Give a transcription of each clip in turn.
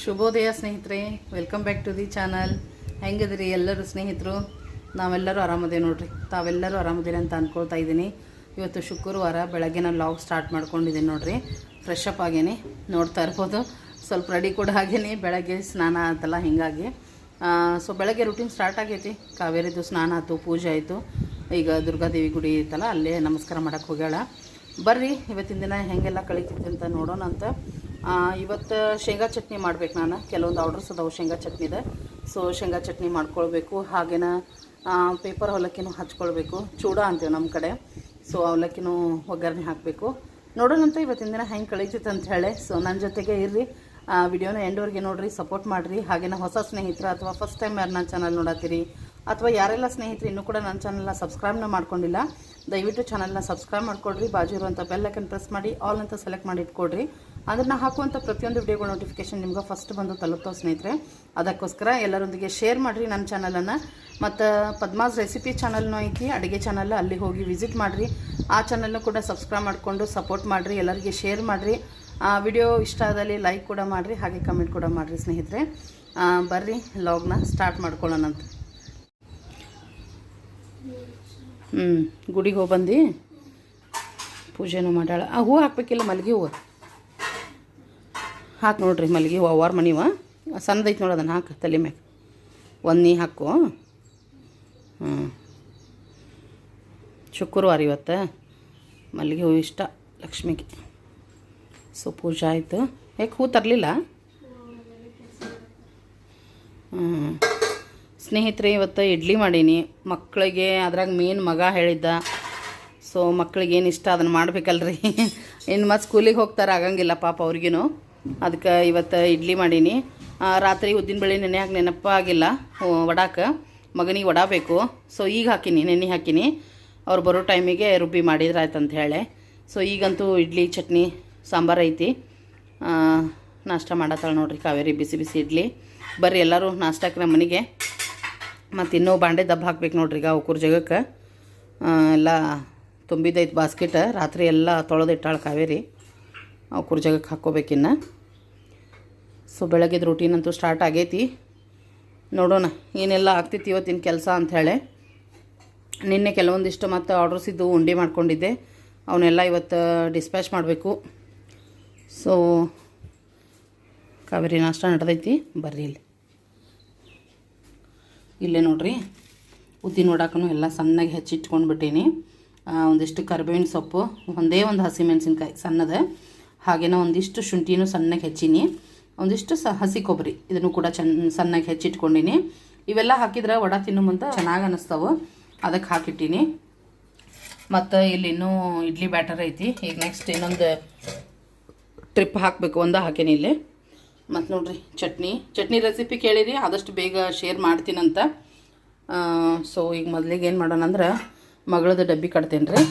ಶುಭೋದಯ ಸ್ನೇಹಿತರೆ welcome back to the channel ಹೆಂಗಿದ್ರಿ ಎಲ್ಲರೂ ಸ್ನೇಹಿತರು? ನಾವೆಲ್ಲರೂ ಆರಾಮದೇ ನೋಡ್ರಿ. ತಾವೆಲ್ಲರೂ ಆರಾಮದಿರಿ ಅಂತ ಅಂದ್ಕೊಳ್ತಾ ಇದ್ದೀನಿ. ಇವತ್ತು ಶುಕ್ರವಾರ ಬೆಳಗ್ಗೆ ನಾನು ಲಾಗ್ ಸ್ಟಾರ್ಟ್ ಮಾಡ್ಕೊಂಡಿದ್ದೀನಿ ನೋಡ್ರಿ. ಫ್ರೆಶ್ ಅಪ್ ಆಗೇನೆ, ನೋಡ್ತಾ ಇರ್ಬೋದು. ಸ್ವಲ್ಪ ರೆಡಿ ಕೂಡ ಹಾಗೇನೆ ಬೆಳಗ್ಗೆ ಸ್ನಾನ ಆಯ್ತಲ್ಲ ಹಿಂಗಾಗಿ. ಸೊ ಬೆಳಗ್ಗೆ ರೂಟೀನ್ ಸ್ಟಾರ್ಟ್ ಆಗೈತಿ. ಕಾವೇರಿದು ಸ್ನಾನ ಆಯಿತು ಪೂಜೆ ಆಯಿತು. ಈಗ ದುರ್ಗಾದೇವಿ ಗುಡಿ ಐತಲ್ಲ, ಅಲ್ಲೇ ನಮಸ್ಕಾರ ಮಾಡೋಕ್ಕೆ ಹೋಗ್ಯಾಳ. ಬರ್ರಿ, ಇವತ್ತಿನ ದಿನ ಹೆಂಗೆಲ್ಲ ಕಳೀತಿತ್ತು ಅಂತ ನೋಡೋಣ ಅಂತ ಇವತ್ತು ಶೇಂಗಾ ಚಟ್ನಿ ಮಾಡ್ಬೇಕು ನಾನು. ಕೆಲವೊಂದು ಆರ್ಡರ್ಸ್ ಅದಾವೆ ಶೇಂಗಾ ಚಟ್ನಿದ. ಸೊ ಶೇಂಗಾ ಚಟ್ನಿ ಮಾಡ್ಕೊಳ್ಬೇಕು. ಹಾಗೇನ ಪೇಪರ್ ಅವಲಕ್ಕಿನೂ ಹಚ್ಕೊಳ್ಬೇಕು. ಚೂಡ ಅಂತೀವಿ ನಮ್ಮ ಕಡೆ. ಸೊ ಅವಲಕ್ಕಿನೂ ಒಗ್ಗರಣೆ ಹಾಕಬೇಕು. ನೋಡೋಣಂತ ಇವತ್ತಿನ ದಿನ ಹೆಂಗೆ ಕಳೀತಿತ್ತು ಅಂತ ಹೇಳಿ. ಸೊ ನನ್ನ ಜೊತೆಗೆ ಇರ್ರಿ. ವಿಡಿಯೋನ ಎಂಡ್ವರೆಗೆ ನೋಡಿರಿ ಸಪೋರ್ಟ್ ಮಾಡಿರಿ. ಹಾಗೇನ ಹೊಸ ಸ್ನೇಹಿತರು ಅಥವಾ ಫಸ್ಟ್ ಟೈಮ್ ಯಾರು ನನ್ನ ಚಾನಲ್ ನೋಡತ್ತೀರಿ ಅಥವಾ ಯಾರೆಲ್ಲ ಸ್ನೇಹಿತರು ಇನ್ನೂ ಕೂಡ ನನ್ನ ಚಾನಲ್ನ ಸಬ್ಸ್ಕ್ರೈಬ್ನ ಮಾಡ್ಕೊಂಡಿಲ್ಲ, ದಯವಿಟ್ಟು ಚಾನಲ್ನ ಸಬ್ಸ್ಕ್ರೈಬ್ ಮಾಡ್ಕೊಡ್ರಿ. ಬಾಜು ಇರುವಂಥ ಬೆಲ್ಲೈಕನ್ ಪ್ರೆಸ್ ಮಾಡಿ ಆಲ್ ಅಂತ ಸೆಲೆಕ್ಟ್ ಮಾಡಿ ಇಟ್ಕೊಡ್ರಿ. ಅಂದ್ರೆ ನಾ ಹಾಕುವಂಥ ಪ್ರತಿಯೊಂದು ವಿಡಿಯೋಗಳ ನೋಟಿಫಿಕೇಶನ್ ನಿಮ್ಗೆ ಫಸ್ಟ್ ಬಂದು ತಲುಪ್ತಾವೆ ಸ್ನೇಹಿತರೆ. ಅದಕ್ಕೋಸ್ಕರ ಎಲ್ಲರೊಂದಿಗೆ ಶೇರ್ ಮಾಡಿರಿ ನನ್ನ ಚಾನಲನ್ನು ಮತ್ತು ಪದ್ಮಾಸ್ ರೆಸಿಪಿ ಚಾನಲ್ನೂ ಐತಿ ಅಡುಗೆ ಚಾನಲ್ ಅಲ್ಲಿ ಹೋಗಿ ವಿಸಿಟ್ ಮಾಡಿರಿ. ಆ ಚಾನಲ್ನು ಕೂಡ ಸಬ್ಸ್ಕ್ರೈಬ್ ಮಾಡಿಕೊಂಡು ಸಪೋರ್ಟ್ ಮಾಡಿರಿ ಎಲ್ಲರಿಗೆ ಶೇರ್ ಮಾಡಿರಿ. ವಿಡಿಯೋ ಇಷ್ಟ ಆದಲ್ಲಿ ಲೈಕ್ ಕೂಡ ಮಾಡಿರಿ ಹಾಗೆ ಕಮೆಂಟ್ ಕೂಡ ಮಾಡಿರಿ ಸ್ನೇಹಿತರೆ. ಆ, ಬರ್ರಿ ಲಾಗ್ನ ಸ್ಟಾರ್ಟ್ ಮಾಡ್ಕೊಳ್ಳೋಣಂತ ಹ್ಞೂ ಗುಡಿಗೆ ಹೋಗಿ ಬಂದು? ಪೂಜೆನೂ ಮಾಡ್ಯಾಳ. ಆ ಹೂ ಹಾಕ್ಬೇಕಿಲ್ಲ ಮಲ್ಲಿಗೆ ಹೂವು. ಹಾಕಿ ನೋಡ್ರಿ ಮಲ್ಲಿಗೆ ಹೂವು, ಅವ್ವಾರ ಮನಿವ. ಸಣ್ಣದೈತೆ ನೋಡಿ ಅದನ್ನು ಹಾಕಿ, ತಲೆ ಮ್ಯಾಗ. ಒಂದು ನೀ ಹಾಕು. ಹ್ಞೂ ಶುಕ್ರವಾರ ಇವತ್ತು ಮಲ್ಲಿಗೆ ಹೂವು ಇಷ್ಟ, ಲಕ್ಷ್ಮಿಗೆ. ಸೊ, ಪೂಜೆ ಆಯಿತು. ಯಾಕೆ ಹೂ ತರಲಿಲ್ಲ? ಹ್ಞೂ ಸ್ನೇಹಿತರೆ, ಇವತ್ತು ಇಡ್ಲಿ ಮಾಡೀನಿ. ಮಕ್ಕಳಿಗೆ ಅದ್ರಾಗ ಮೇನ್ ಮಗ ಹೇಳಿದ್ದ. ಸೊ ಮಕ್ಕಳಿಗೆ ಏನು ಇಷ್ಟ ಅದನ್ನು ಮಾಡಬೇಕಲ್ರಿ. ಇನ್ನು ಮತ್ತು ಸ್ಕೂಲಿಗೆ ಹೋಗ್ತಾರೆ, ಆಗಂಗಿಲ್ಲ ಪಾಪ ಅವ್ರಿಗೂ ಅದಕ್ಕೆ ಇವತ್ತು ಇಡ್ಲಿ ಮಾಡೀನಿ. ರಾತ್ರಿ ಉದ್ದಿನ ಬೆಳೆ ನೆನೆ ಹಾಕಿ ನೆನಪಾಗಿಲ್ಲ ವಡಾಕ. ಮಗನಿಗೆ ವಡಬೇಕು ಸೊ ಈಗ ಹಾಕಿನಿ ನೆನೆ ಹಾಕಿನಿ. ಅವ್ರು ಬರೋ ಟೈಮಿಗೆ ರುಬ್ಬಿ ಮಾಡಿದ್ರೆ ಅಂತ ಹೇಳಿ. ಸೊ ಈಗಂತೂ ಇಡ್ಲಿ, ಚಟ್ನಿ, ಸಾಂಬಾರು ಐತಿ. ನಾಷ್ಟ ಮಾಡತ್ತಾಳೆ ನೋಡ್ರಿ, ಕಾವೇರಿ ಬಿಸಿ ಬಿಸಿ ಇಡ್ಲಿ. ಬರ್ರಿ ಎಲ್ಲರೂ ನಾಷ್ಟಕ್ಕೆ ನಮ್ಮ ಮನೆಗೆ. ಮತ್ತು ಇನ್ನೂ ಬಾಂಡೆ ದಬ್ಬ ಹಾಕ್ಬೇಕು ನೋಡ್ರಿ ಈಗ ಅವ್ಕೂರು ಜಗಕ್ಕೆ. ಎಲ್ಲ ತುಂಬಿದೈತೆ ಬಾಸ್ಕೆಟ್. ರಾತ್ರಿ ಎಲ್ಲ ತೊಳೆದಿಟ್ಟಾಳೆ ಕಾವೇರಿ. ಅವ್ಕೂರ್ ಜಾಗಕ್ಕೆ ಹಾಕ್ಕೋಬೇಕಿನ್ನು. ಸೊ ಬೆಳಗ್ಗೆದ ರೂಟೀನ್ ಅಂತೂ ಸ್ಟಾರ್ಟ್ ಆಗೈತಿ. ನೋಡೋಣ, ಏನೆಲ್ಲ ಆಗ್ತೈತಿ ಇವತ್ತಿನ ಕೆಲಸ ಅಂಥೇಳಿ ನಿನ್ನೆ ಕೆಲವೊಂದಿಷ್ಟು ಮತ್ತು ಆರ್ಡರ್ಸ್ ಇದ್ದು ಉಂಡೆ ಮಾಡ್ಕೊಂಡಿದ್ದೆ. ಅವನ್ನೆಲ್ಲ ಇವತ್ತು ಡಿಸ್ಪ್ಯಾಚ್ ಮಾಡಬೇಕು. ಸೊ ಕಾವೇರಿ ನಾಷ್ಟ ನಡೆದೈತಿ. ಬರ್ರಿ ಇಲ್ಲಿ. ಇಲ್ಲೇ ನೋಡ್ರಿ. ಉದ್ದಿನ ನೋಡಕ್ಕೂ ಎಲ್ಲ ಸಣ್ಣಗೆ ಹೆಚ್ಚಿಟ್ಕೊಂಡ್ಬಿಟ್ಟೀನಿ. ಒಂದಿಷ್ಟು ಕರಿಬೇವಿನ ಸೊಪ್ಪು, ಒಂದೇ ಒಂದು ಹಸಿಮೆಣಸಿನ್ಕಾಯಿ ಸಣ್ಣದ. ಹಾಗೇನ ಒಂದಿಷ್ಟು ಶುಂಠಿನೂ ಸಣ್ಣಗೆ ಹೆಚ್ಚಿನಿ. ಒಂದಿಷ್ಟು ಸ ಹಸಿ ಕೊಬ್ಬರಿ, ಇದನ್ನು ಕೂಡ ಚೆನ್ನ ಸಣ್ಣಗೆ ಹೆಚ್ಚಿಟ್ಕೊಂಡಿನಿ. ಇವೆಲ್ಲ ಹಾಕಿದ್ರೆ ವಡ ತಿನ್ನು ಮುಂದೆ ಚೆನ್ನಾಗಿ ಅನ್ನಿಸ್ತಾವೆ ಅದಕ್ಕೆ ಹಾಕಿಟ್ಟೀನಿ. ಮತ್ತು ಇಲ್ಲಿ ಇನ್ನೂ ಇಡ್ಲಿ ಬ್ಯಾಟರ್ ಐತಿ. ಈಗ ನೆಕ್ಸ್ಟ್ ಇನ್ನೊಂದು ಟ್ರಿಪ್ ಹಾಕಬೇಕು ಒಂದ ಹಾಕೀನಿ ಇಲ್ಲಿ. ಮತ್ತು ನೋಡ್ರಿ, ಚಟ್ನಿ. ಚಟ್ನಿ ರೆಸಿಪಿ ಕೇಳಿರಿ, ಆದಷ್ಟು ಬೇಗ ಶೇರ್ ಮಾಡ್ತೀನಂತ. ಸೊ ಈಗ ಮೊದಲಿಗೆ ಏನು ಮಾಡೋಣ ಅಂದ್ರೆ ಮಗಳದ ಡಬ್ಬಿ ಕಟ್ತೇನೆ ರೀ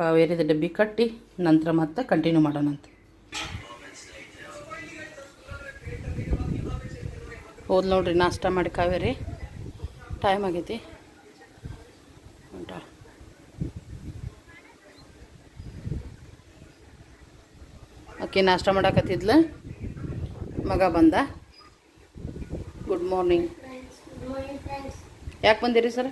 ಕಾವೇರಿದ ಡಬ್ಬಿ ಕಟ್ಟಿ ನಂತರ ಮತ್ತೆ ಕಂಟಿನ್ಯೂ ಮಾಡೋಣಂತೆ. ಹೋದ್ ನೋಡ್ರಿ ನಾಷ್ಟ ಮಾಡಿ ಕಾವೇರಿ. ಟೈಮ್ ಆಗೈತಿ. ಹೊಂಟಾಳ ಓಕೆ ನಾಷ್ಟ ಮಾಡಾಕತ್ತಿದ್ಲ. ಮಗ ಬಂದ. ಗುಡ್ ಮಾರ್ನಿಂಗ್ ಯಾಕೆ ಬಂದಿರಿ ಸರ್?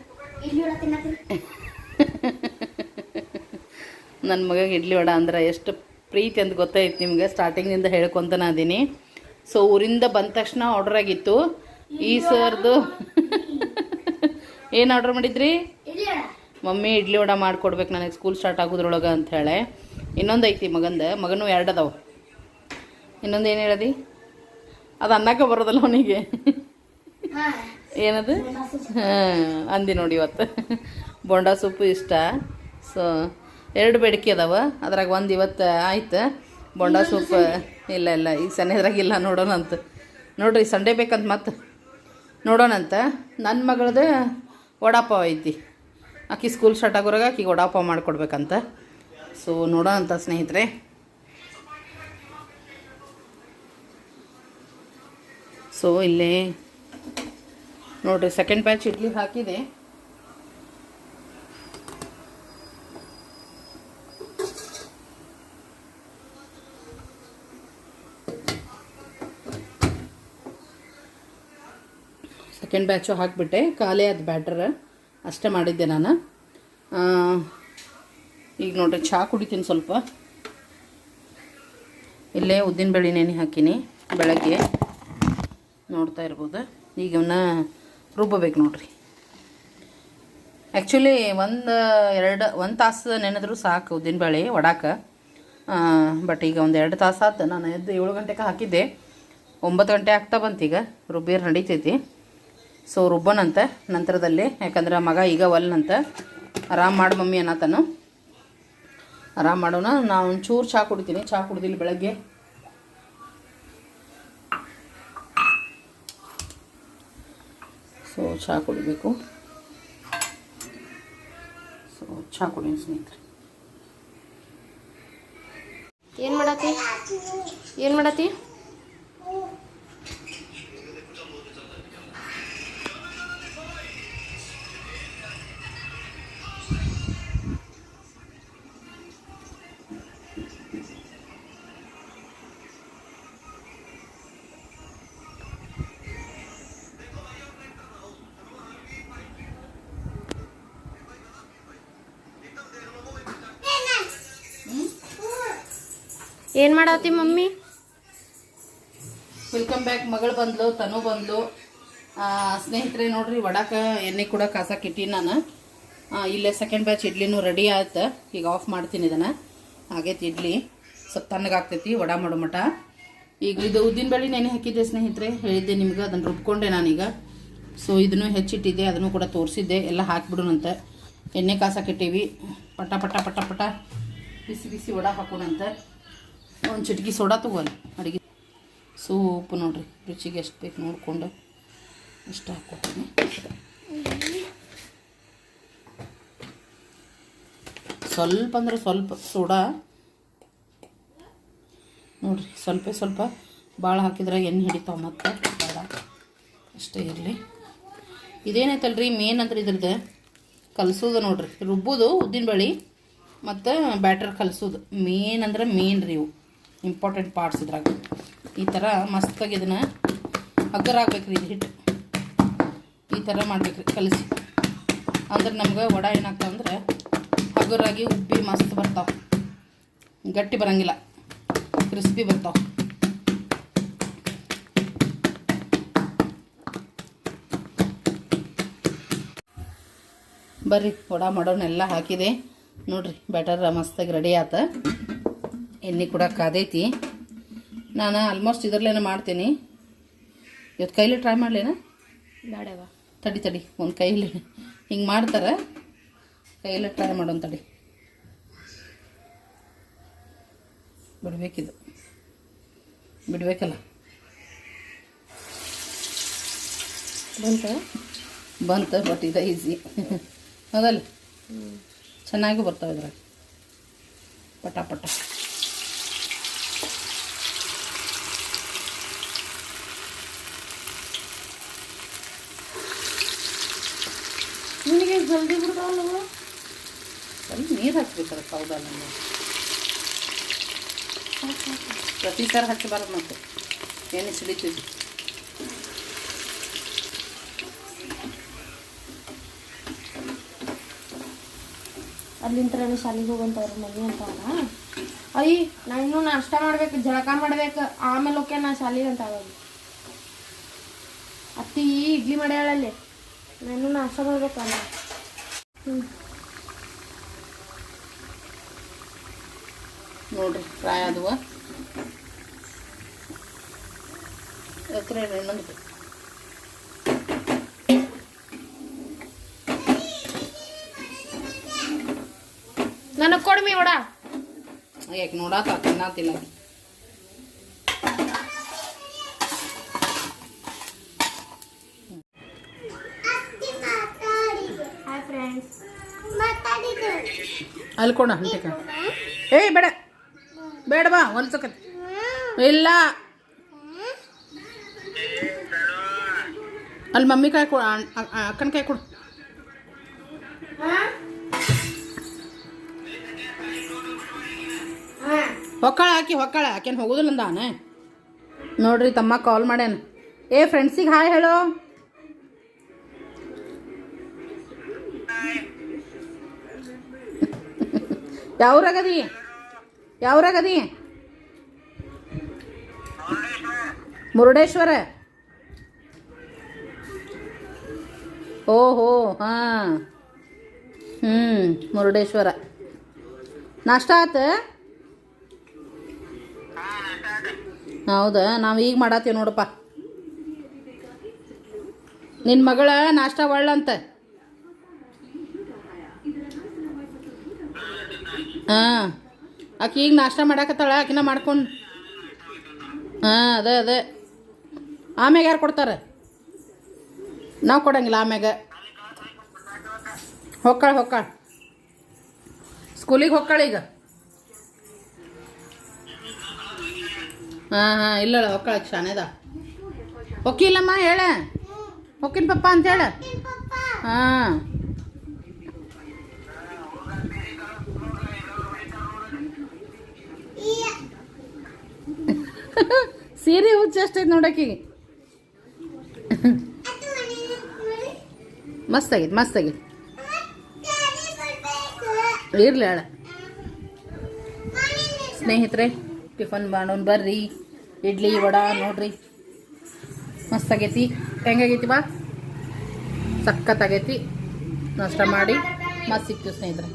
ನನ್ನ ಮಗಗೆ ಇಡ್ಲಿ ವಡ ಅಂದ್ರೆ ಎಷ್ಟು ಪ್ರೀತಿ ಅಂತ ಗೊತ್ತಾಯ್ತು ನಿಮಗೆ ಸ್ಟಾರ್ಟಿಂಗಿಂದ ಹೇಳ್ಕೊತಾನ ಅದೀನಿ ಸೊ ಊರಿಂದ ಬಂದ ತಕ್ಷಣ ಆರ್ಡರ್ ಆಗಿತ್ತು. ಈ ಸರ್ದು ಏನು ಆರ್ಡರ್ ಮಾಡಿದ್ರಿ? ಮಮ್ಮಿ ಇಡ್ಲಿ ವಡ ಮಾಡಿಕೊಡ್ಬೇಕು ನನಗೆ ಸ್ಕೂಲ್ ಸ್ಟಾರ್ಟ್ ಆಗೋದ್ರೊಳಗೆ ಹೇಳಿ. ಇನ್ನೊಂದು ಐತಿ ಮಗಂದ ಮಗನೂ ಎರಡು ಅದಾವೆ. ಇನ್ನೊಂದು ಏನು ಹೇಳದಿ? ಅದು ಅನ್ನಕ್ಕೆ ಬರೋದಲ್ಲ ಅವನಿಗೆ. ಏನದು? ಹಾಂ ಅಂದಿ ನೋಡಿ ಇವತ್ತು. ಬೋಂಡಾ ಸೊಪ್ಪು ಇಷ್ಟ. ಸೊ ಎರಡು ಬೇಡಿಕೆ ಅದಾವ. ಅದ್ರಾಗ ಒಂದು ಇವತ್ತು ಆಯ್ತು. ಬೊಂಡಾ ಸೂಪ್ ಇಲ್ಲ ಇಲ್ಲ ಈಗ ಸಣ್ಣದ್ರಾಗ ಇಲ್ಲ ನೋಡೋಣಂತ. ನೋಡ್ರಿ ಸಂಡೇ ಬೇಕಂತ ಮತ್ತೆ ನೋಡೋಣಂತ. ನನ್ನ ಮಗಳದು ವಡಾಪಾವ್ ಐತಿ. ಆಕಿ ಸ್ಕೂಲ್ ಸ್ಟಾರ್ಟ್ ಆಗೋರಾಗ ಆಕಿಗೆ ವಡಾಪಾವ್ ಮಾಡಿಕೊಡ್ಬೇಕಂತ. ಸೊ ನೋಡೋಣಂತ ಸ್ನೇಹಿತರೆ. ಸೊ ಇಲ್ಲಿ. ನೋಡ್ರಿ ಸೆಕೆಂಡ್ ಬ್ಯಾಚ್ ಇಡ್ಲಿ ಹಾಕಿದೆ. ಸೆಕೆಂಡ್ ಬ್ಯಾಚು ಹಾಕಿಬಿಟ್ಟೆ. ಖಾಲಿ ಅದು ಬ್ಯಾಟ್ರ ಅಷ್ಟೇ ಮಾಡಿದ್ದೆ ನಾನು. ಈಗ ನೋಡ್ರಿ ಚಹಾ ಕುಡಿತೀನಿ ಸ್ವಲ್ಪ. ಇಲ್ಲೇ ಉದ್ದಿನ ಬೇಳೆ ನೆನೆ ಹಾಕೀನಿ ಬೆಳಗ್ಗೆ. ನೋಡ್ತಾ ಇರ್ಬೋದು. ಈಗ ಅವನ್ನ ರುಬ್ಬಬೇಕು ನೋಡ್ರಿ. ಆ್ಯಕ್ಚುಲಿ ಒಂದು, ಎರಡು, ಒಂದು ತಾಸು ನೆನೆದ್ರು ಸಾಕು ಉದ್ದಿನಬೇಳೆ ಒಡಾಕೆ ಬಟ್ ಈಗ ಒಂದು ಎರಡು ತಾಸು ಆತು. ನಾನು ಎದ್ದು ಏಳು ಗಂಟೆಗೆ ಹಾಕಿದ್ದೆ. ಒಂಬತ್ತು ಗಂಟೆ ಆಗ್ತಾ ಬಂತೀಗ ರುಬ್ಬಿರ್ ನಡೀತೈತಿ. ಸೊ ರುಬ್ಬನಂತೆ, ನಂತರದಲ್ಲಿ, ಯಾಕಂದ್ರೆ ಮಗ ಈಗ ಒಲ್ನಂತ. ಆರಾಮ್ ಮಾಡು ಮಮ್ಮಿ ಅನ್ನತಾನು ಆರಾಮ್ ಮಾಡೋಣ ನಾನು ಒಂಚೂರು ಚಹಾ ಕುಡಿತೀನಿ. ಚಹಾ ಕುಡಿದಿಲ್ಲ ಬೆಳಗ್ಗೆ. ಸೊ ಚಹಾ ಕುಡಿಬೇಕು. ಸೊ ಚಹಾ ಕುಡಿ ಸ್ನೇಹಿತರೆ. ಏನು ಮಾಡತ್ತಿ? ಏನು ಮಾಡತ್ತಿ? ಏನು ಮಾಡತ್ತಿ ಮಮ್ಮಿ? ವೆಲ್ಕಮ್ ಬ್ಯಾಕ್ ಮಗಳು ಬಂದ್ಲು, ತನು ಬಂದ್ಲು. ಸ್ನೇಹಿತರೆ, ನೋಡ್ರಿ, ವಡಾಕ ಎಣ್ಣೆ ಕೂಡ ಕಾಸಕ್ಕೆ ಇಟ್ಟೀನಿ ನಾನು. ಇಲ್ಲೇ ಸೆಕೆಂಡ್ ಬ್ಯಾಚ್ ಇಡ್ಲಿನೂ ರೆಡಿ ಆಯ್ತು. ಈಗ ಆಫ್ ಮಾಡ್ತೀನಿ ಇದನ್ನು. ಹಾಗೆ ಇಡ್ಲಿ ಸ್ವಲ್ಪ ತಣ್ಣಗಾಗ್ತೈತಿ ವಡ ಮಾಡೋ ಮಟ. ಈಗ ಇದು ಉದ್ದಿನ ಬೇಳೆ ನೆನೆ ಹಾಕಿದ್ದೆ ಸ್ನೇಹಿತರೆ. ಹೇಳಿದ್ದೆ ನಿಮ್ಗೆ, ಅದನ್ನು ರುಬ್ಕೊಂಡೆ ನಾನೀಗ. ಸೊ ಇದನ್ನು ಹೆಚ್ಚಿಟ್ಟಿದ್ದೆ, ಅದನ್ನು ಕೂಡ ತೋರಿಸಿದ್ದೆ. ಎಲ್ಲ ಹಾಕ್ಬಿಡೋಣಂತ. ಎಣ್ಣೆ ಕಾಸಾಕಿಟ್ಟಿವಿ ಪಟ ಪಟ ಪಟ ಪಟ. ಬಿಸಿ ಬಿಸಿ ವಡ ಹಾಕೋಣಂತ. ಒಂದು ಚಿಟಕಿ ಸೋಡಾ ತೊಗೊಲ್ಲಿ ಅಡುಗೆ. ಸೂಪ್ ನೋಡ್ರಿ, ರುಚಿಗೆ ಎಷ್ಟು ಬೇಕು ನೋಡಿಕೊಂಡು ಇಷ್ಟ ಹಾಕ್ಕೊತೀನಿ ಸ್ವಲ್ಪ ಅಂದ್ರೆ ಸ್ವಲ್ಪ ಸೋಡಾ. ನೋಡ್ರಿ, ಸ್ವಲ್ಪ ಸ್ವಲ್ಪ ಭಾಳ ಹಾಕಿದ್ರೆ ಎಣ್ಣೆ ಹಿಡಿತಾವೆ ಮತ್ತೆ, ಬೇಡ. ಅಷ್ಟೇ ಇರಲಿ. ಇದೇನೈತಲ್ರಿ ಮೇನ್ ಅಂದ್ರೆ ಇದ್ರದ್ದು ಕಲಸೋದು ನೋಡ್ರಿ. ರುಬ್ಬೋದು ಉದ್ದಿನ ಬಳಿ ಮತ್ತು ಬ್ಯಾಟರ್ ಕಲಸೋದು. ಮೇನ್ ಅಂದ್ರೆ ಮೇನ್ ರೀ ಇವು. ಇಂಪಾರ್ಟೆಂಟ್ ಪಾರ್ಟ್ಸ್ ಇದ್ರಾಗ. ಈ ಥರ ಮಸ್ತಾಗಿ ಇದನ್ನು ಹಗ್ಗರಾಗ್ಬೇಕು ರೀ ಇದು ಹಿಟ್ಟು. ಈ ಥರ ಮಾಡ್ಬೇಕು ರೀ ಕಲಸಿ. ಅಂದ್ರೆ ನಮ್ಗೆ ವಡ ಏನಾಗ್ತಾವ ಅಂದ್ರೆ ಹಗುರಾಗಿ ಉಬ್ಬಿ ಮಸ್ತ್ ಬರ್ತಾವೆ. ಗಟ್ಟಿ ಬರಂಗಿಲ್ಲ, ಕ್ರಿಸ್ಪಿ ಬರ್ತಾವೆ. ಬರ್ರಿ, ವಡ ಮಾಡೋನೆಲ್ಲ ಹಾಕಿದೆ. ನೋಡ್ರಿ ಬ್ಯಾಟರ್ ಮಸ್ತಾಗಿ ರೆಡಿ ಆತ. ಎಣ್ಣೆ ಕೂಡ ಕಾದೈತಿ. ನಾನು ಆಲ್ಮೋಸ್ಟ್ ಇದರಲ್ಲೇನ ಮಾಡ್ತೀನಿ. ಇವತ್ತು ಕೈಲಿ ಟ್ರೈ ಮಾಡಲೇನ? ಬೇಡವ? ತಡಿ ತಡಿ ಒಂದು ಕೈಲಿ. ಹಿಂಗೆ ಮಾಡ್ತಾರೆ. ಕೈಯಲ್ಲಿ ಟ್ರೈ ಮಾಡೋಣ ತಡಿ. ಬಿಡಬೇಕಿದು. ಬಿಡಬೇಕಲ್ಲ. ಬಂತ? ಬಂತ ಬಟ್ ಇದು ಈಸಿ ಹೌದಲ್ಲ? ಚೆನ್ನಾಗಿ ಬರ್ತಾವೆ ಇದ್ರಾಗ ಪಟ ಪಟ ನಿನಗೆ ಜಲ್ದಿ ಬಿಡ್ತಾವಲ್ಲ ಸ್ವಲ್ಪ ನೀರು ಹಾಕ್ಬೇಕಲ್ಲ ಸೌದಲ್ಲ ಪ್ರತಿ ಸಾರಿ ಹಚ್ಚಬಾರ್ದು ಮತ್ತೆ. ಎಣ್ಣೆ ಸಿಡಿತೀವಿ ಅಲ್ಲಿಂದ ಶಾಲೆಗೆ ಹೋಗಂತವ್ರ ಮನೆ ಅಂತವನ ಅಯ್ಯ ನಾ ಇನ್ನೂ ನಾಷ್ಟ ಮಾಡ್ಬೇಕು, ಜಳಕ ಮಾಡ್ಬೇಕು. ಆಮೇಲೆ ಓಕೆ ನಾ ಶಾಲೆಗೆ ಅಂತ ಅತ್ತಿ, ಇಡ್ಲಿ ಮಾಡ್ಯಾಳಲ್ಲಿ ನಾನು ನಾಷ್ಟ ಮಾಡ್ಬೇಕು ಹ್ಞೂ ನೋಡ್ರಿ ಫ್ರೈ ಆದವ ಎತ್ತರ ಇನ್ನೊಂದು ನನಗೆ ಕೊಡ್ಮಿ ಓಡ ಯಾಕೆ ನೋಡಾತ ತಿನ್ನಾತಿಲ್ಲ ಹಾಯ್ ಫ್ರೆಂಡ್ಸ್ ಅಲ್ಲಿ ಕೊಡ ಹಂಟಿಕ ಏಯ್, ಬೇಡ. ಬೇಡ ಬಾ ಹೊಲ್ಸಕ ಇಲ್ಲ. ಅಲ್ಲಿ ಮಮ್ಮಿ ಕಾಯಿ ಕೊಡು ಅಕ್ಕನ ಕಾಯಿ ಕೊಡು. ಹೊಕ್ಕಾಳ ಹಾಕಿ, ಹೊಕ್ಕಾಳ. ಆಕೆನ್ ಹೋಗೋದಿಲ್ಲ ಅಂದಾನ. ನೋಡ್ರಿ ತಮ್ಮ ಕಾಲ್ ಮಾಡ್ಯಾನ. ಏ ಫ್ರೆಂಡ್ಸಿಗೆ ಹಾಯ್ ಹೇಳು. ಯಾವ್ರಾಗದಿ? ಯಾವ್ರಾಗದಿ? ಮುರುಡೇಶ್ವರ. ಓಹೋ, ಹಾಂ. ಹ್ಞೂ ಮುರುಡೇಶ್ವರ. ನಾಷ್ಟ ಆತ? ಹೌದಾ? ನಾವು ಈಗ ಮಾಡತ್ತೀವಿ ನೋಡಪ್ಪ. ನಿನ್ನ ಮಗಳ ನಾಷ್ಟ ಒಳ್ಳಂತ ಹಾಂ. ಆಕೆ ಈಗ ನಾಷ್ಟ ಮಾಡಾಕತ್ತಾಳ, ಆಕಿನ ಮಾಡ್ಕೊಂಡು. ಹಾಂ, ಅದೇ ಅದೇ. ಆಮ್ಯಾಗ ಯಾರು ಕೊಡ್ತಾರೆ? ನಾವು ಕೊಡಂಗಿಲ್ಲ ಆಮ್ಯಾಗ. ಹೊಕ್ಕಾಳ ಹೊಕ್ಕಾಳ. ಸ್ಕೂಲಿಗೆ ಹೊಕ್ಕಾಳ ಈಗ? ಹಾಂ ಹಾಂ ಇಲ್ಲ ಹೊಕ್ಕಳ ಶಾನೇದ ಹೊಕ್ಕಿಲ್ಲಮ್ಮ ಹೇಳ. ಹೊಕ್ಕಿನ ಪಪ್ಪ ಅಂತ ಹೇಳ. ಹಾಂ. ಸೀರೆ ಹುಚ್ಚ ಅಷ್ಟೈತೆ ನೋಡಕ್ಕಿಗೆ ಮಸ್ತ್ ಆಗೈತೆ ಮಸ್ತ್ ಆಗೈತೆ. ಇರ್ಲಿ ಹೇಳ ಸ್ನೇಹಿತರೆ, ಟಿಫನ್ ಮಾಡೋಣ ಬರ್ರಿ. ಇಡ್ಲಿ, ವಡ ನೋಡ್ರಿ. ಮಸ್ತ್ ಆಗೈತಿ. ಹೆಂಗಾಗೈತಿ ಬಾ? ಸಖತ್ತಾಗೈತಿ ನಾಷ್ಟ ಮಾಡಿ ಮಸ್ತ್ ಸಿಕ್ತೀವಿ ಸ್ನೇಹಿತರೆ.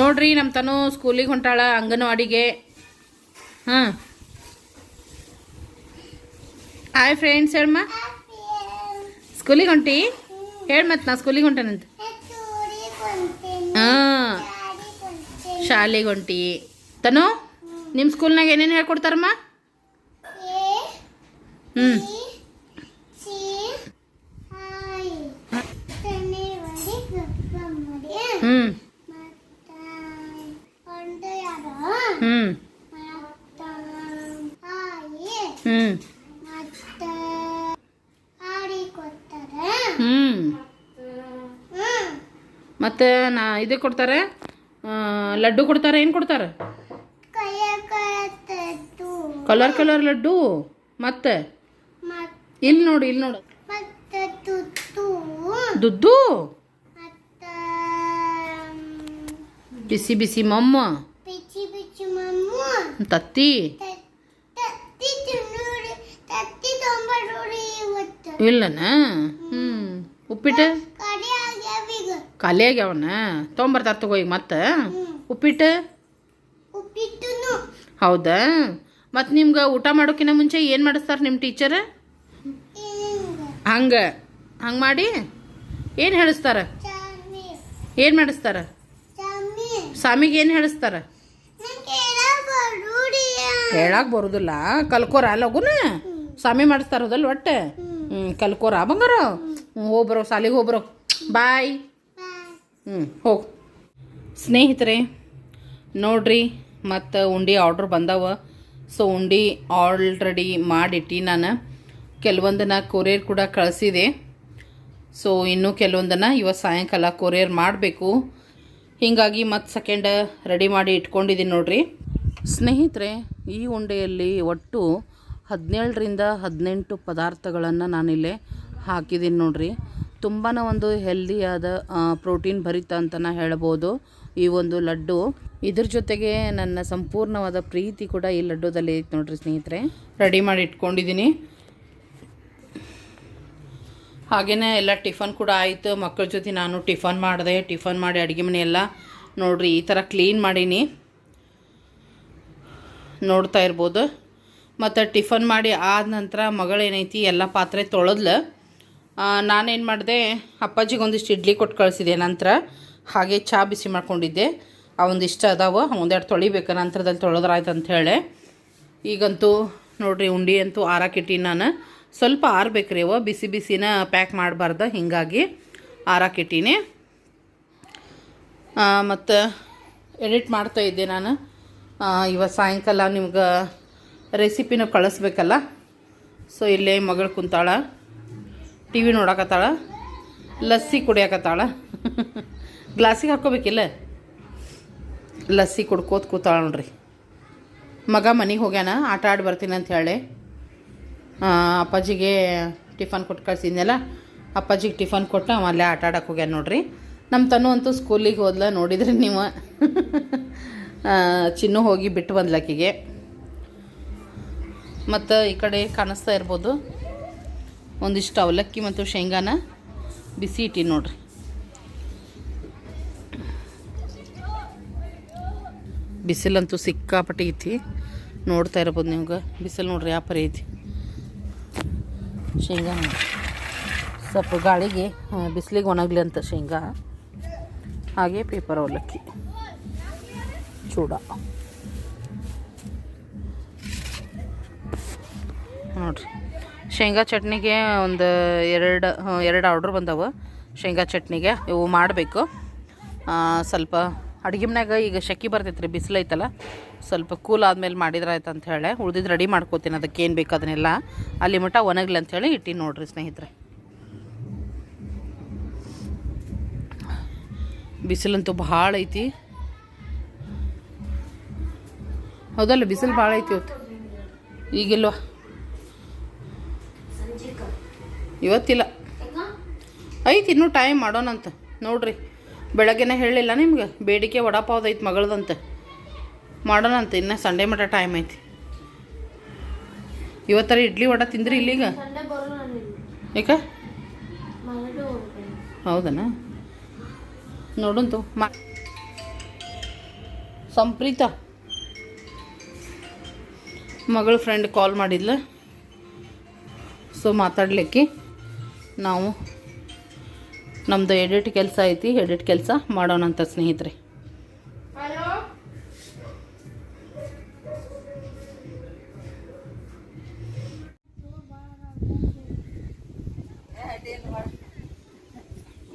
ನೋಡ್ರಿ ನಮ್ಮ ತನು ಸ್ಕೂಲಿಗೆ ಹೊಂಟಾಳ ಅಂಗನವಾಡಿಗೆ. ಹಾಂ ಹಾಯ್ ಫ್ರೆಂಡ್ಸ್ ಹೇಳಮ್ಮ ಸ್ಕೂಲಿಗೆ ಹೊಂಟಿ ಹೇಳಿ ಮತ್ತೆ ನಾ ಸ್ಕೂಲಿಗೆ ಹೊಂಟೇನಂತ ಹಾಂ ಶಾಲೆಗೆ ಹೊಂಟಿ ತನು ನಿಮ್ಮ ಸ್ಕೂಲ್ನಾಗ ಏನೇನು ಹೇಳ್ಕೊಡ್ತಾರಮ್ಮ ಹ್ಞೂ ಹ್ಞೂ ಮತ್ತು ನಾ ಇದು ಕೊಡ್ತಾರೆ ಲಡ್ಡು ಕೊಡ್ತಾರೆ ಏನು ಕೊಡ್ತಾರೆ? Colour colour laddu. ಮತ್ತೆ? ಇಲ್ಲಿ ನೋಡಿ ಇಲ್ಲಿ ನೋಡು. ದುದ್ದು? ಬಿಸಿ ಬಿಸಿ ಮಮ್ಮ. ತತ್ತಿ. ಇಲ್ಲನಾ? ಹ್ಞೂ ಉಪ್ಪಿಟ್ಟು? ಖಾಲಿ ಆಗ್ಯಾವನ ತೊಂಬರ್ತಾರ ತಗೋ ಈಗ ಮತ್ತೆ. ಉಪ್ಪಿಟ್ಟು? ಹೌದಾ? ಮತ್ತು ನಿಮ್ಗೆ ಊಟ ಮಾಡೋಕ್ಕಿಂತ ಮುಂಚೆ ಏನು ಮಾಡಿಸ್ತಾರೆ ನಿಮ್ಮ ಟೀಚರ್ ಹಿಂಗ. ಹಂಗೆ ಮಾಡಿ? ಏನು ಹೇಳಿಸ್ತಾರ? ಏನು ಮಾಡಿಸ್ತಾರ? ಸ್ವಾಮಿಗೆ ಏನು ಹೇಳಿಸ್ತಾರ? ಹೇಳಕ್ಕೆ ಬರೋದಿಲ್ಲ. ಕಲ್ಕೋರ ಲಗುನ? ಸ್ವಾಮಿ ಮಾಡಿಸ್ತಾರದಲ್ಲ ಒಟ್ಟೆ? ಹ್ಞೂ ಕಲ್ಕೋರ ಬಂಗಾರ? ಹೋಗ್ಬರೋ ಸಾಲಿಗೆ ಹೋಗ್ಬರೋ. ಬಾಯ್. ಹ್ಞೂ ಹೋಗಿ. ಸ್ನೇಹಿತರೆ, ನೋಡ್ರಿ, ಮತ್ತು ಉಂಡಿ ಆರ್ಡ್ರ್ ಬಂದವ. ಸೊ ಉಂಡಿ ಆಲ್ರೆಡಿ ಮಾಡಿಟ್ಟು ನಾನು. ಕೆಲವೊಂದನ್ನು ಕೊರಿಯರ್ ಕೂಡ ಕಳಿಸಿದೆ. ಸೊ ಇನ್ನೂ ಕೆಲವೊಂದನ್ನು ಇವತ್ತು ಸಾಯಂಕಾಲ ಕೊರಿಯರ್ ಮಾಡಬೇಕು. ಹೀಗಾಗಿ ಮತ್ತು ಸೆಕೆಂಡ್ ರೆಡಿ ಮಾಡಿ ಇಟ್ಕೊಂಡಿದ್ದೀನಿ ನೋಡ್ರಿ. ಸ್ನೇಹಿತರೆ, ಈ ಉಂಡೆಯಲ್ಲಿ ಒಟ್ಟು ಹದಿನೇಳರಿಂದ ಹದಿನೆಂಟು ಪದಾರ್ಥಗಳನ್ನು ನಾನಿಲ್ಲೇ ಹಾಕಿದ್ದೀನಿ ನೋಡ್ರಿ. ತುಂಬಾ ಒಂದು ಹೆಲ್ದಿಯಾದ ಪ್ರೋಟೀನ್ ಭರಿತ ಅಂತಲೇ ಹೇಳ್ಬೋದು ಈ ಒಂದು ಲಡ್ಡು. ಇದ್ರ ಜೊತೆಗೆ ನನ್ನ ಸಂಪೂರ್ಣವಾದ ಪ್ರೀತಿ ಕೂಡ ಈ ಲಡ್ಡುದಲ್ಲಿ ಐತೆ ನೋಡ್ರಿ ಸ್ನೇಹಿತರೆ. ರೆಡಿ ಮಾಡಿ ಇಟ್ಕೊಂಡಿದ್ದೀನಿ. ಹಾಗೆಯೇ ಎಲ್ಲ ಟಿಫನ್ ಕೂಡ ಆಯಿತು. ಮಕ್ಕಳ ಜೊತೆ ನಾನು ಟಿಫನ್ ಮಾಡಿದೆ. ಟಿಫನ್ ಮಾಡಿ ಅಡುಗೆ ಮನೆ ಎಲ್ಲ ನೋಡ್ರಿ ಈ ಥರ ಕ್ಲೀನ್ ಮಾಡೀನಿ. ನೋಡ್ತಾ ಇರ್ಬೋದು. ಮತ್ತು ಟಿಫನ್ ಮಾಡಿ ಆದ ನಂತರ ಮಗಳೇನೈತಿ, ಎಲ್ಲ ಪಾತ್ರೆ ತೊಳೆದ್ಲು. ನಾನೇನು ಮಾಡಿದೆ ಅಪ್ಪಾಜಿಗೆ ಒಂದಿಷ್ಟು ಇಡ್ಲಿ ಕೊಟ್ಟು ಕಳಿಸಿದೆ ನಂತರ. ಹಾಗೆ ಚಹಾ ಬಿಸಿ ಮಾಡ್ಕೊಂಡಿದ್ದೆ. ಅವೊಂದಿಷ್ಟು ಅದಾವ ಒಂದೆರಡು ತೊಳಿಬೇಕು ನಂತರದಲ್ಲಿ ತೊಳೆದ್ರಾಯ್ತು ಹೇಳಿ. ಈಗಂತೂ ನೋಡಿರಿ ಉಂಡಿ ಅಂತೂ ಆರಾಕಿಟ್ಟಿ ನಾನು. ಸ್ವಲ್ಪ ಆರ್ಬೇಕ್ರಿ ಅವ ಬಿಸಿ ಬಿಸಿನ ಪ್ಯಾಕ್ ಮಾಡಬಾರ್ದು ಹೀಗಾಗಿ ಆರಾಕಿಟ್ಟೀನಿ. ಮತ್ತು ಎಡಿಟ್ ಮಾಡ್ತಾ ಇದ್ದೆ ನಾನು. ಆ, ಇವತ್ತು ಸಾಯಂಕಾಲ ನಿಮ್ಗೆ ರೆಸಿಪಿನೂ ಕಳಿಸ್ಬೇಕಲ್ಲ. ಸೊ ಇಲ್ಲೇ ಮಗಳು ಕುಂತಾಳ. ಟಿ ವಿ ನೋಡಕತ್ತಾಳ, ಲಸ್ಸಿ ಕುಡಿಯಕತ್ತಾಳ. ಗ್ಲಾಸಿಗೆ ಹಾಕ್ಕೋಬೇಕಿಲ್ಲ ಲಸ್ಸಿ ಕುಡ್ಕೋತ ಕೂತಾಳ ನೋಡ್ರಿ. ಮಗ ಮನೆಗೆ ಹೋಗ್ಯಾನ, ಆಟ ಆಡಿ ಬರ್ತೀನಿ ಅಂತ ಹೇಳಿ. ಅಪ್ಪಾಜಿಗೆ ಟಿಫನ್ ಕೊಟ್ಟು ಕಳ್ಸಿದ್ನಲ್ಲ, ಅಪ್ಪಾಜಿಗೆ ಟಿಫನ್ ಕೊಟ್ಟು ಅವ ಅಲ್ಲೇ ಆಟ ಆಡಕ್ಕೆ ಹೋಗ್ಯಾನ ನೋಡ್ರಿ. ನಮ್ಮ ತನು ಅಂತೂ ಸ್ಕೂಲಿಗೆ ಹೋದ್ಲ ನೋಡಿದ್ರಿ ನೀವು. ಚಿನ್ನು ಹೋಗಿ ಬಿಟ್ಟು ಬಂದ್ಲಕ್ಕಿಗೆ ಮತ್ತು ಈ ಕಡೆ ಕಾಣಿಸ್ತಾ ಇರ್ಬೋದು. ಒಂದಿಷ್ಟು ಅವಲಕ್ಕಿ ಮತ್ತು ಶೇಂಗಾನ ಬಿಸಿ ಇಟ್ಟಿ ನೋಡ್ರಿ. ಬಿಸಿಲಂತೂ ಸಿಕ್ಕಾಪಟ್ಟೆ ಐತಿ. ನೋಡ್ತಾ ಇರ್ಬೋದು ನಿಮ್ಗೆ ಬಿಸಿಲು ನೋಡ್ರಿ, ಯಾವ ಪರಿ ಐತಿ. ಶೇಂಗಾ ಸ್ವಲ್ಪ ಗಾಳಿಗೆ ಬಿಸಿಲಿಗೆ ಒಣಗಲಿ ಅಂತ ಶೇಂಗಾ. ಹಾಗೆ ಪೇಪರ್ ಅವಲಕ್ಕಿ. ಚೂಡ. ನೋಡ್ರಿ. ಶೇಂಗಾ ಚಟ್ನಿಗೆ ಒಂದು ಎರಡು ಎರಡು ಆರ್ಡ್ರ್ ಬಂದವು. ಶೇಂಗಾ ಚಟ್ನಿಗೆ ಇವು ಮಾಡಬೇಕು. ಸ್ವಲ್ಪ ಅಡುಗೆ ಮನ್ಯಾಗ ಈಗ ಶೆಕೆ ಬರ್ತೈತೆ ರೀ ಬಿಸಿಲು ಸ್ವಲ್ಪ ಕೂಲ್ ಆದಮೇಲೆ ಮಾಡಿದ್ರೆ ಆಯ್ತು ಅಂತ ಹೇಳಿ ಉಳ್ದಿದ್ದು ರೆಡಿ ಮಾಡ್ಕೋತೀನಿ ಅದಕ್ಕೆ ಏನು ಬೇಕು ಅದನ್ನೆಲ್ಲ. ಅಲ್ಲಿ ಮಟ್ಟ ಒಣಗ್ಲಿ ಅಂಥೇಳಿ ಇಟ್ಟಿನಿ ನೋಡ್ರಿ ಸ್ನೇಹಿತರೆ. ಬಿಸಿಲಂತೂ ಭಾಳ ಐತಿ. ಹೌದಲ್ಲ, ಬಿಸಿಲು ಭಾಳ ಐತಿ ಇವತ್ತು. ಈಗಿಲ್ವ? ಇವತ್ತಿಲ್ಲ. ಐತಿ ಇನ್ನೂ ಟೈಮ್ ಮಾಡೋಣಂತ. ನೋಡ್ರಿ. ಬೆಳಗ್ಗೆನೇ ಹೇಳಿಲ್ಲ ನಿಮ್ಗೆ? ಬೇಡಿಕೆ ವಡಾಪಾವ್ದು ಐತಿ ಮಗಳದಂತ. ಮಾಡೋಣಂತ, ಇನ್ನೂ ಸಂಡೇ ಮಟ್ಟ ಟೈಮ್ ಐತಿ. ಇವತ್ತರ ಇಡ್ಲಿ ವಡ ತಿಂದ್ರಿ ಇಲ್ಲಿಗ? ಈಗ ಹೌದನಾ? ನೋಡಂತು ಮಾ ಸಂಪ್ರೀತ. ಮಗಳ ಫ್ರೆಂಡ್ ಕಾಲ್ ಮಾಡಿದ್ಲ. ಸೊ ಮಾತಾಡ್ಲಿಕ್ಕೆ. ನಾವು ನಮ್ಮದು ಎಡಿಟ್ ಕೆಲಸ ಐತಿ ಎಡಿಟ್ ಕೆಲಸ ಮಾಡೋಣಂತ ಸ್ನೇಹಿತರೆ. ಹಲೋ?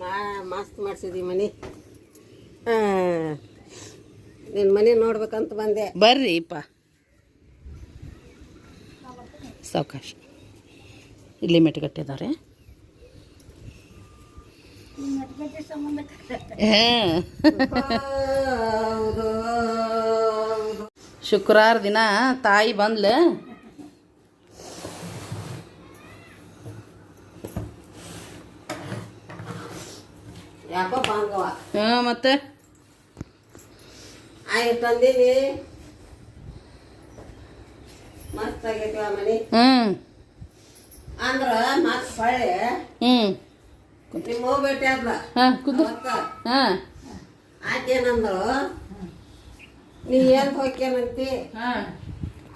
ಮಾ ಮಸ್ತ್ ಮಾಡ್ಸಿದಿ ಮನೆ. ನಿನ್ನ ಮನೆ ನೋಡ್ಬೇಕಂತ ಬಂದೆ. ಬರ್ರಿ ಇಪ್ಪ. ಸಾವಕಾಶ. ಇಲ್ಲಿ ಮೆಟ್ಗಟ್ಟಿದ್ದಾರೆ ಹೌದು ಶುಕ್ರವಾರ ದಿನ ತಾಯಿ ಬಂದ್ಲ. ಯಾಕೋ ಬಾಂಗವ ಹಾಂ ಮತ್ತೆ? ಹ್ಞೂ ಅಂದ್ರ ಮತ್ ಹ್ಮ್. ನಿಮ್ಮ ಭೇಟಿ ಆದ್ಲ ಹಾಂ ಕುಂದ್ರ ಅವತ್ತ? ಹಾಂ. ಆಕೇನಂದಳು? ನೀ ಏನ್ ಹೋಗ್ಯನಂತಿ? ಹಾಂ.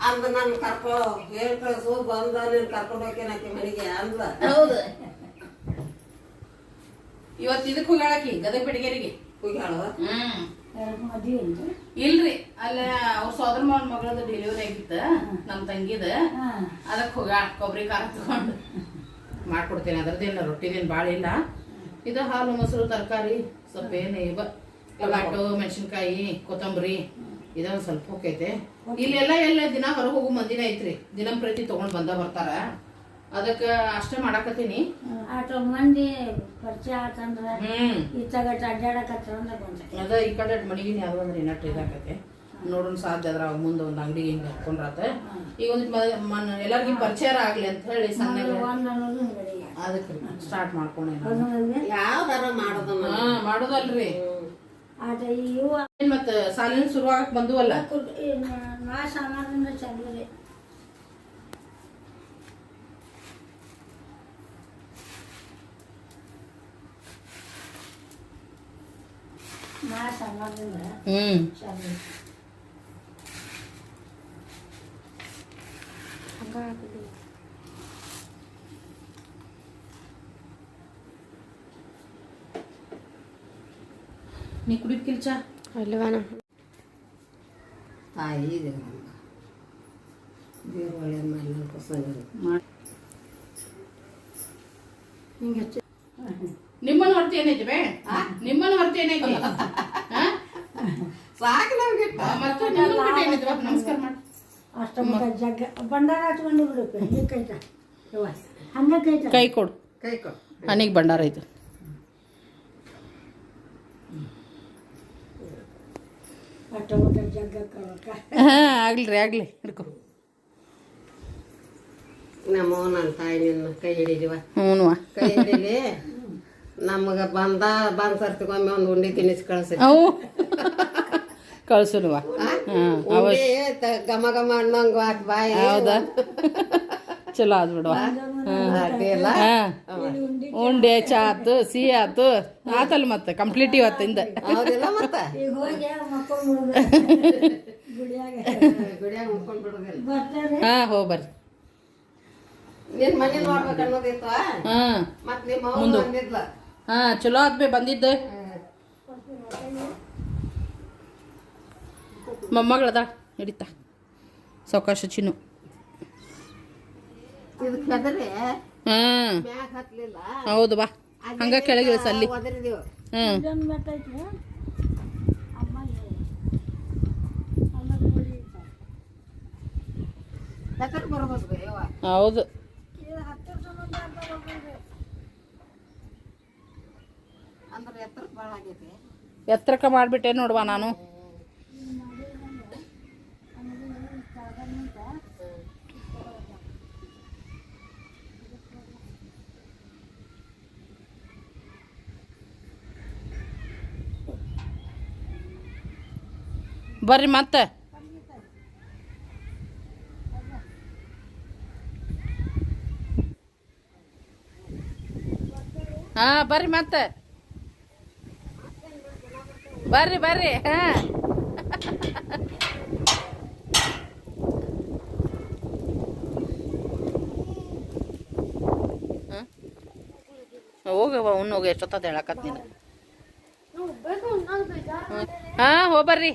ಅಂದ ನನ್ ಕರ್ಕೊ ಹೇಳ್ ಕಳ್ಸು ಬಂದ ನೀನ್ ಕರ್ಕೊಂಡು ಹೋಗ್ಯನಕಿ ಮನೆಗೆ ಅಂದ್ಲ. ಹೌದು. ಇವತ್ತು ಇದಕ್ಕೆ ಹೋಗಾಳಕಿ ಗದಗ ಬೆಡಗೇರಿಗೆ ಹೋಗ್ಯಾಳು? ಹ್ಮ್. ಇಲ್ರಿ ಅಲ್ಲ ಅವ್ರ ಸೋದರ ಮಗಳದ ಡೆಲಿವರಿ ಆಗಿತ್ತ ನಮ್ ತಂಗಿದ. ಅದಕ್ಕೆ ಹೋಗಾಳ ಕೊಬ್ಬರಿ ಖಾರ ತಗೊಂಡು. ಮಾಡ್ಕೊಡ್ತೇನೆ. ಅದ್ರದ್ದೇನು ರೊಟ್ಟಿದೇನು ಭಾಳ ಇಲ್ಲ. ಇದು ಹಾಲು ಮೊಸರು ತರಕಾರಿ ಸ್ವಲ್ಪ ಏನು ಇವ. ಟೊಮ್ಯಾಟೊ ಮೆಣಸಿನ್ಕಾಯಿ ಕೊತ್ತಂಬರಿ ಇದೊಂದು ಸ್ವಲ್ಪ ಹೋಗೈತೆ. ಇಲ್ಲೆಲ್ಲ ಎಲ್ಲ ದಿನ ಹೊರಗೆ ಹೋಗೋ ಮಂದಿನ ಐತ್ರಿ. ದಿನ ಪ್ರತಿ ತಗೊಂಡ್ ಬಂದ ಬರ್ತಾರ. ಅದಕ್ಕೆ ಅಷ್ಟೇ ಮಾಡಾಕತ್ತೀನಿ. ಆಟೋ ಮಂದಿ ಪರಿಚಯ ಆತಂದ್ರ ಹ್ಮ್. ಅಂದ್ರೆ ಬಂದೆ ಅದ ಈ ಕಡೆ ಮನೆಗಿನ ಯಾವ್ದು ಅಂದ್ರೆ ಇನ್ನಟ್ಟು ಇದಾಕತ್ತೆ ನೋಡೋಣ ಸಾಧ್ಯ ಅದ್ರ ಅವಾಗ ಮುಂದೆ ಒಂದು ಅಂಗಡಿಗೆ ಹಿಂಗೆ ಹಾಕೊಂಡ್ರಾತ ಈಗ ಒಂದು ಎಲ್ಲರಿಗೂ ಪರಿಚಯ ಆಗ್ಲಿ ಅಂತ ಹೇಳಿ ಸಣ್ಣ ಅದಕ್ಕೆ ಸ್ಟಾರ್ಟ್ ಮಾಡ್ಕೊಂಡೆ ಯಾವ್ದಾರ ಮಾಡೋದು ಹಾ ಮಾಡೋದಲ್ರಿ. ಮತ್ತ ಸಾಲಿನ ಶುರುವಾಗಕ್ ಬಂದುವಲ್ಲ? ಸಮಾನದಿಂದ ಚಲೋ ರೀ ನಾ ಸಮಾನದಿಂದ ಹ್ಮ್. ಹಾಕಿದ್ವಿ ನೀ ಕುಡಿದ್ ಕಿಲ್ಚ ಅಲ್ವಾನ ತಾಯಿ ಇದೆ ದೇವ್ರ ಒಳ್ಳೆ ಮಾಡಿ ಹಿಂಗೆ ನಿಮ್ಮನ್ನ ಹೊರತು ಏನೈತಿ ಬೇ ನಿಮ್ಮನ್ನ ಹೊರತು ಏನೈತಿ ಸಾಕು ನಮ್ಗೆ ಆ, ಮತ್ತೆ ನಮಸ್ಕಾರ ಮಾಡಿ ಜಗ್ಗ. ಬಂಡಾರ ಹಚ್ಕೊಂಡು ಬಿಡುತ್ತೆ ಹಿಂಗೆ ಕೈತ ಇವ ಹಂಗೆ ಕೈತ ಕೈ ಕೊಡು. ಕೈ ಕೊಡು. ಹನಿಗೆ ಭಂಡಾರ ಐತೆ. ಅಷ್ಟಮುಖ ಜಗ್ಗ ಹಾ ಆಗ್ಲಿ ಆಗ್ಲಿ. ಹಿಡ್ಕೊ. ನಮ್ಮ ನನ್ನ ತಾಯಿ ನಿನ್ನ ಕೈ ಹಿಡಿದಿವ. ಹ್ಞೂ ಕೈ ಹಿಡಿಲಿ. ನಮಗ ಬಂದ ಬಂದ್ ಸರ್ತಿಗೊಮ್ಮೆ ಒಂದ್ ಉಂಡಿ ತಿನ್ನಿಸಿ ಕಳ್ಸಿ. ಕಳ್ಸುನುವ ಘಮ ಘಮ ಅನ್ನಂಗ ಬಾಯಿ ಹೌದಾ? ಚಲೋ ಆದ್ ಬಿಡುವ ಉಂಡೆ ಚಾ ಆತು ಸಿಹಿ ಆತು. ಆತಲ್ ಮತ್ತೆ ಕಂಪ್ಲೀಟ್ ಇವತ್ತಿಂದ ಹಾ ಮತ್ತ? ಈಗ ಹೋಗಿ ಬರ್ರಿ. ಹಾ. ಚಲೋ ಆದ್ಬೇ ಬಂದಿದ್ದೆ. ಮೊಮ್ಮಗಳದ ಹಿಡಿತಾ ಸಾವಕಾಶ ಚಿನ್ನು. ಹಾಂ. ಹೌದು ಬಾ. ಹಂಗ ಕೆಳಗೆ ಇಳಿಸು ಅಲ್ಲಿ ಹ್ಞೂ ಹೌದು. ಎತ್ತರಕ್ಕೆ ಮಾಡಿಬಿಟ್ಟೆ ನೋಡುವ ನಾನು. ಬರ್ರಿ ಮತ್ತೆ. ಹಾ ಬರ್ರಿ ಮತ್ತೆ. ಬರ್ರಿ ಬರ್ರಿ. ಹಾ. ಹೋಗವ ಉಣ್ಣೋಗ ಎಷ್ಟೊತ್ತದ ಹೇಳಕತ್ತೀನಿ ಹಾ ಹೋಗ್ಬರ್ರಿ